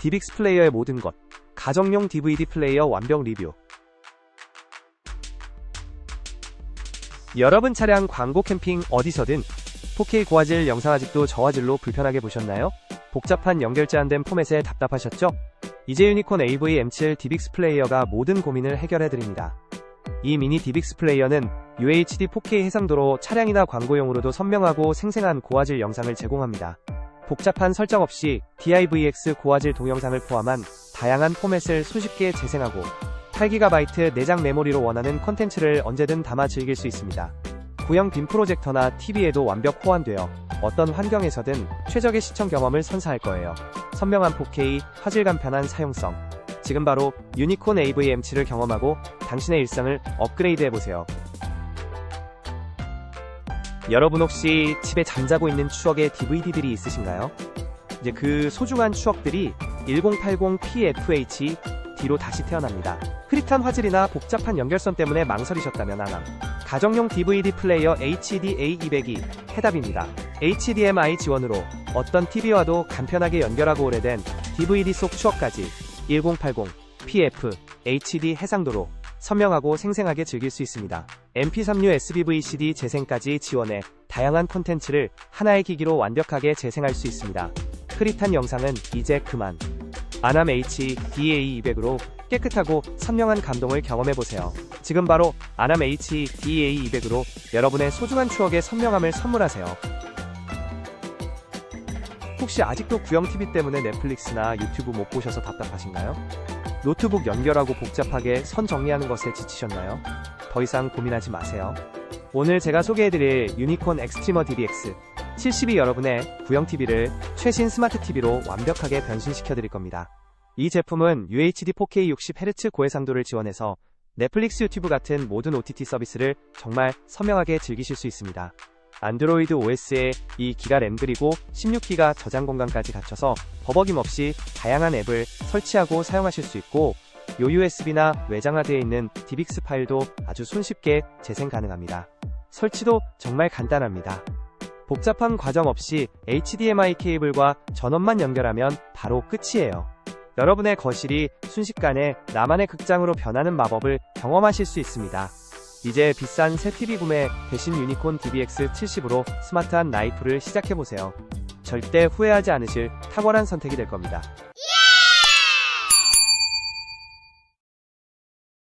디빅스 플레이어의 모든 것. 가정용 DVD 플레이어 완벽 리뷰. 여러분 차량 광고 캠핑 어디서든 4K 고화질 영상 아직도 저화질로 불편하게 보셨나요? 복잡한 연결제 안 된 포맷에 답답하셨죠? 이제 유니콘 AV-M7 디빅스 플레이어가 모든 고민을 해결해드립니다. 이 미니 디빅스 플레이어는 UHD 4K 해상도로 차량이나 광고용으로도 선명하고 생생한 고화질 영상을 제공합니다. 복잡한 설정 없이 DIVX 고화질 동영상을 포함한 다양한 포맷을 손쉽게 재생하고 8GB 내장 메모리로 원하는 컨텐츠를 언제든 담아 즐길 수 있습니다. 구형 빔 프로젝터나 TV에도 완벽 호환되어 어떤 환경에서든 최적의 시청 경험을 선사할 거예요. 선명한 4K, 화질감 편한 사용성. 지금 바로 유니콘 AV-M7을 경험하고 당신의 일상을 업그레이드 해보세요. 여러분 혹시 집에 잠자고 있는 추억의 DVD들이 있으신가요? 이제 그 소중한 추억들이 1080pFH D로 다시 태어납니다. 흐릿한 화질이나 복잡한 연결선 때문에 망설이셨다면 아남. 가정용 DVD 플레이어 HD A200이 해답입니다. HDMI 지원으로 어떤 TV와도 간편하게 연결하고 오래된 DVD 속 추억까지 1080 PF HD 해상도로 선명하고 생생하게 즐길 수 있습니다. MP3류 SBVCD 재생까지 지원해 다양한 콘텐츠를 하나의 기기로 완벽하게 재생할 수 있습니다. 흐릿한 영상은 이제 그만. 아남 HDA200으로 깨끗하고 선명한 감동을 경험해보세요. 지금 바로 아남 HDA200으로 여러분의 소중한 추억의 선명함을 선물하세요. 혹시 아직도 구형 TV 때문에 넷플릭스나 유튜브 못 보셔서 답답하신가요? 노트북 연결하고 복잡하게 선 정리하는 것에 지치셨나요? 더 이상 고민하지 마세요. 오늘 제가 소개해드릴 유니콘 엑스트리머 DBX 70이 여러분의 구형 TV를 최신 스마트 TV로 완벽하게 변신시켜드릴 겁니다. 이 제품은 UHD 4K 60Hz 고해상도를 지원해서 넷플릭스 유튜브 같은 모든 OTT 서비스를 정말 선명하게 즐기실 수 있습니다. 안드로이드 OS에 이 기가 램 그리고 16기가 저장 공간까지 갖춰서 버벅임 없이 다양한 앱을 설치하고 사용하실 수 있고 요 USB나 외장하드에 있는 디빅스 파일도 아주 손쉽게 재생 가능합니다. 설치도 정말 간단합니다. 복잡한 과정 없이 HDMI 케이블과 전원만 연결하면 바로 끝이에요. 여러분의 거실이 순식간에 나만의 극장으로 변하는 마법을 경험하실 수 있습니다. 이제 비싼 새 TV 구매 대신 유니콘 DBX 70으로 스마트한 라이프를 시작해보세요. 절대 후회하지 않으실 탁월한 선택이 될 겁니다.